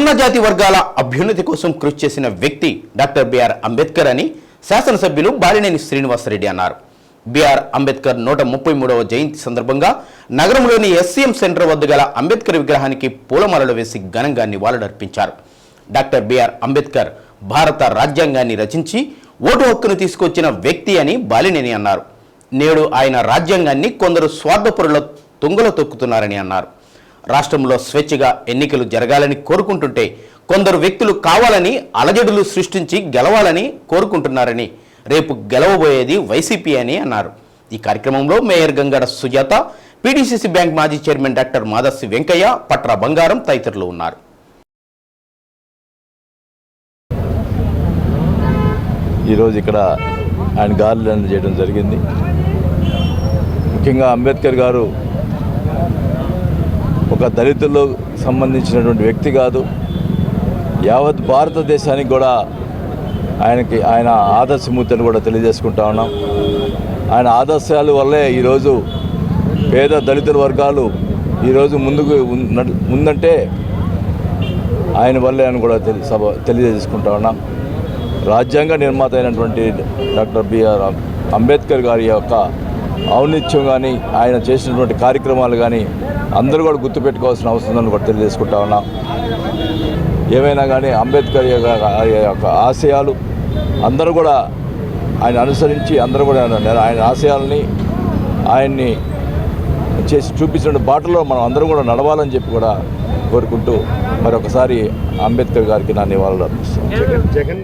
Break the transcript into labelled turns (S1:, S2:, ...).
S1: నిమ్న జాతి వర్గాల అభ్యున్నతి కోసం కృషి చేసిన వ్యక్తి డాక్టర్ బిఆర్ అంబేద్కర్ అని శాసనసభ్యులు బాలినేని శ్రీనివాసరెడ్డి అన్నారు. బిఆర్ అంబేద్కర్ నూట ముప్పై మూడవ జయంతి సందర్భంగా నగరంలోని ఎస్సీఎం సెంటర్ వద్ద గల అంబేద్కర్ విగ్రహానికి పూలమాలలు వేసి ఘనంగా నివాళులర్పించారు. డాక్టర్ బిఆర్ అంబేద్కర్ భారత రాజ్యాంగాన్ని రచించి ఓటు హక్కును తీసుకొచ్చిన వ్యక్తి అని బాలినేని అన్నారు. నేడు ఆయన రాజ్యాంగాన్ని కొందరు స్వార్థపరుల తుంగలో తొక్కుతున్నారని అన్నారు. రాష్ట్రంలో స్వేచ్ఛగా ఎన్నికలు జరగాలని కోరుకుంటుంటే కొందరు వ్యక్తులు కావాలని అలజడులు సృష్టించి గెలవాలని కోరుకుంటున్నారని రేపు గెలవబోయేది వైసీపీ అని అన్నారు. ఈ కార్యక్రమంలో mayor Gangada Sujatha PDCC bank మాజీ చైర్మన్ డాక్టర్ మాదస్సి వెంకయ్య పట్ర బంగారం తదితరులు ఉన్నారు.
S2: ఈరోజు ఇక్కడ ఆయన గాలి చేయడం జరిగింది. ముఖ్యంగా అంబేద్కర్ గారు ఒక దళితుల్లో సంబంధించినటువంటి వ్యక్తి కాదు. యావత్ భారతదేశానికి కూడా ఆయనకి ఆయన ఆదర్శమూర్తిని కూడా తెలియజేసుకుంటా ఉన్నాం. ఆయన ఆదర్శాల వల్లే ఈరోజు పేద దళితుల వర్గాలు ఈరోజు ముందుకు ఉన్న- ఉందంటే ఆయన వల్లే అని కూడా తెలి సభ తెలియజేసుకుంటా ఉన్నాం. రాజ్యాంగ నిర్మాత అయినటువంటి డాక్టర్ బిఆర్ అంబేద్కర్ గారి యొక్క ఔన్నిత్యం కానీ ఆయన చేసినటువంటి కార్యక్రమాలు కానీ అందరూ కూడా గుర్తుపెట్టుకోవాల్సిన అవసరం ఉందని కూడా తెలియజేసుకుంటా ఉన్నాం. ఏమైనా కానీ అంబేద్కర్ యొక్క ఆశయాలు అందరూ కూడా ఆయన అనుసరించి అందరూ కూడా ఆయన- ఆశయాలని ఆయన్ని చేసి చూపించిన బాటలో మనం అందరం కూడా నడవాలని చెప్పి కూడా కోరుకుంటూ మరొకసారి అంబేద్కర్ గారికి నా నివాళులు అర్పిస్తాను
S3: జగన్